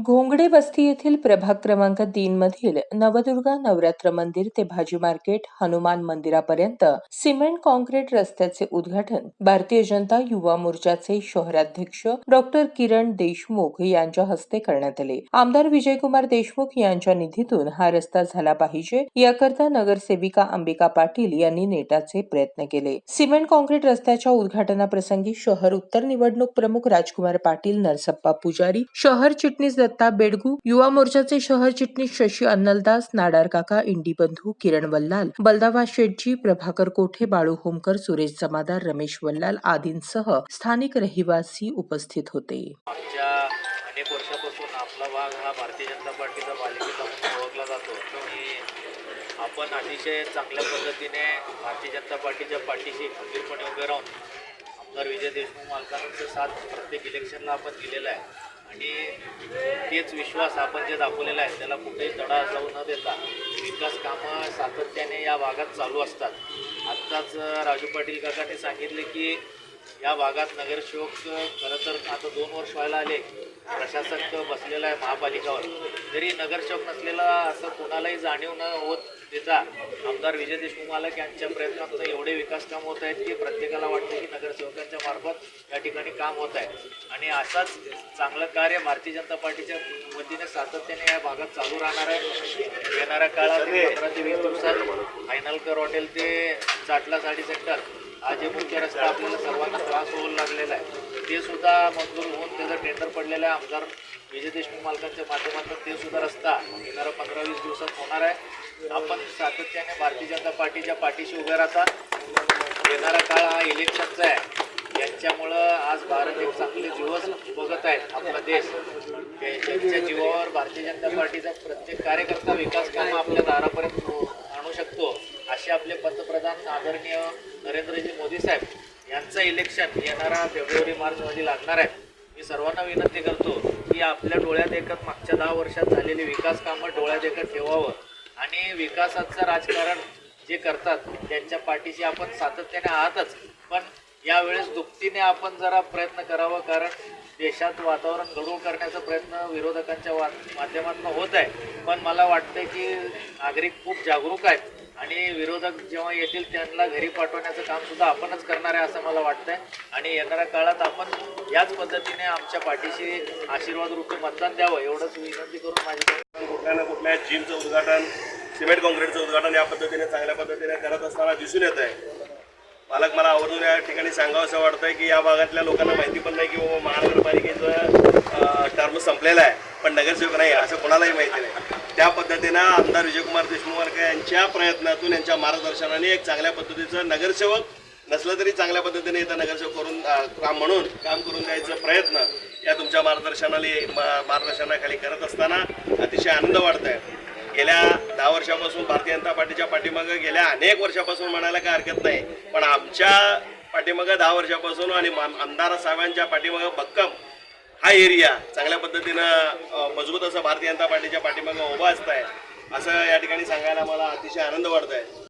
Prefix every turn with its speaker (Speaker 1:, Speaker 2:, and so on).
Speaker 1: घोंगडे वस्ती येथील प्रभाग क्रमांक तीन मधील नवदुर्गा नवरात्र मंदिर ते भाजी मार्केट हनुमान मंदिरापर्यंत सिमेंट कॉन्क्रीट रस्त्याचे उद्घाटन भारतीय जनता युवा मोर्चाचे शहराध्यक्ष डॉक्टर किरण देशमुख यांच्या हस्ते करण्यात आले. आमदार विजयकुमार देशमुख यांच्या निधीतून हा रस्ता झाला पाहिजे याकरता नगरसेविका अंबिका पाटील यांनी नेटाचे प्रयत्न केले. सिमेंट कॉन्क्रीट रस्त्याच्या उद्घाटनाप्रसंगी शहर उत्तर निवडणूक प्रमुख राजकुमार पाटील नरसप्पा पुजारी शहर चिटणीस दत्ता बेडगू युवा मोर्चाचे शहर चिटणीस शशी अन्नलदास नाडार काका इंडी बंधू किरण वल्लाल बलदावा शेटजी प्रभाकर कोठे बाळू होमकर सुरेश जमादार रमेश वल्लाल आदींसह स्थानिक रहिवासी उपस्थित होते.
Speaker 2: अनेक वर्षापासून आपला भाग हा भारतीय जनता पार्टीचा पालिकेचा म्हणून ओळखला जातो. आणि आपण अतिशय चांगल्या पद्धतीने भारतीय जनता पार्टीच्या पाठीशी खंबीरपणे उभे राहून आमदार विजय देशमुख मालकांचं साथ प्रत्येक इलेक्शनला आपण दिलेला आहे. आणि तेच विश्वास आपण जे दाखवलेला आहे त्याला कुठेही तडा जाऊ न देता विकास कामं सातत्याने या भागात चालू असतात. आत्ताच राजू पाटील काकाने सांगितले की या भागात नगरसेवक खरं तर आता दोन वर्ष व्हायला आले. प्रशासक बसलेला आहे महापालिकावर. जरी नगरसेवक नसलेला असं कोणालाही जाणीव न होत देता आमदार विजय देशमुख मालक यांच्या प्रयत्नातून एवढे विकास काम होत आहेत की प्रत्येकाला वाटतं की नगरसेवकांच्या मार्फत या ठिकाणी काम होत आहे. आणि असाच चांगलं कार्य भारतीय जनता पार्टीच्या वतीने सातत्याने या भागात चालू राहणार आहे. येणाऱ्या काळात पंधरा ते वीस दिवसात फायनलकर हॉटेल ते चाटला साडी सेक्टर हा जे मुख्य रस्ता आपल्याला सर्वांना त्रास होऊ लागलेला आहे. ते सुद्धा मंजूर होऊन त्याचं टेंडर पडलेलं आहे. आमदार विजय देशमुख मालकांच्या माध्यमातून ते सुद्धा रस्ता येणारा पंधरा वीस दिवसात होणार आहे. आपण सातत्याने भारतीय जनता पार्टीच्या पाठीशी उभे राहता. येणारा काळ हा इलेक्शनचा आहे. यांच्यामुळं आज भारत एक चांगले दिवस बघत आहेत आपला देश. यांच्या त्यांच्या जीवावर भारतीय जनता पार्टीचा प्रत्येक कार्यकर्ता विकास कामं आपल्या दारापर्यंत आणू शकतो. असे आपले पंतप्रधान आदरणीय नरेंद्रजी मोदी साहेब यांचं इलेक्शन येणारा फेब्रुवारी मार्चमध्ये लागणार आहे. मी सर्वांना विनंती करतो की आपल्या डोळ्यात एकत मागच्या दहा वर्षात झालेली विकास कामं डोळ्यात एकत ठेवावं. आणि विकासाचं राजकारण जे करतात त्यांच्या पाठीशी आपण सातत्याने आहातच. पण यावेळेस दुपटीने आपण जरा प्रयत्न करावा कारण देशात वातावरण घडवून करण्याचा प्रयत्न विरोधकांच्या वा माध्यमातून होत आहे. पण मला वाटतं की नागरिक खूप जागरूक आहेत. आणि विरोधक जेव्हा येतील त्यांना घरी पाठवण्याचं काम सुद्धा आपणच करणार आहे असं मला वाटतंय. आणि येणाऱ्या काळात आपण याच पद्धतीने आमच्या पाठीशी आशीर्वाद रूपी मतदान द्यावं एवढंच विनंती करून माझी
Speaker 3: कुठल्या ना कुठल्या जिमचं उद्घाटन सिमेंट कॉन्क्रीटचं उद्घाटन या पद्धतीने चांगल्या पद्धतीने करत असताना दिसून येत आहे मालक मला आवर्जून या ठिकाणी सांगावं असं वाटतंय की या भागातल्या लोकांना माहिती पण नाही की बाबा महानगरपालिकेचं टर्म संपलेला आहे पण नगरसेवक नाही असं कोणालाही माहिती नाही. त्या पद्धतीनं आमदार विजयकुमार देशमुख यांच्या प्रयत्नातून यांच्या मार्गदर्शनाने एक चांगल्या पद्धतीचं नगरसेवक नसलं तरी चांगल्या पद्धतीने इथं नगरसेवक करून काम म्हणून काम करून द्यायचा प्रयत्न या तुमच्या मार्गदर्शनाने मार्गदर्शनाखाली करत असताना अतिशय आनंद वाटत आहे. गेल्या दहा वर्षापासून भारतीय जनता पार्टीच्या पाठीमागं गेल्या अनेक वर्षापासून म्हणायला काय हरकत नाही पण आमच्या पाठीमागं दहा वर्षापासून आणि आमदार साहेबांच्या पाठीमागं भक्कम हा एरिया चांगल्या पद्धतीनं मजबूत असं भारतीय जनता पार्टीच्या पाठीमागं उभा असत आहे असं या ठिकाणी सांगायला मला अतिशय आनंद वाटत आहे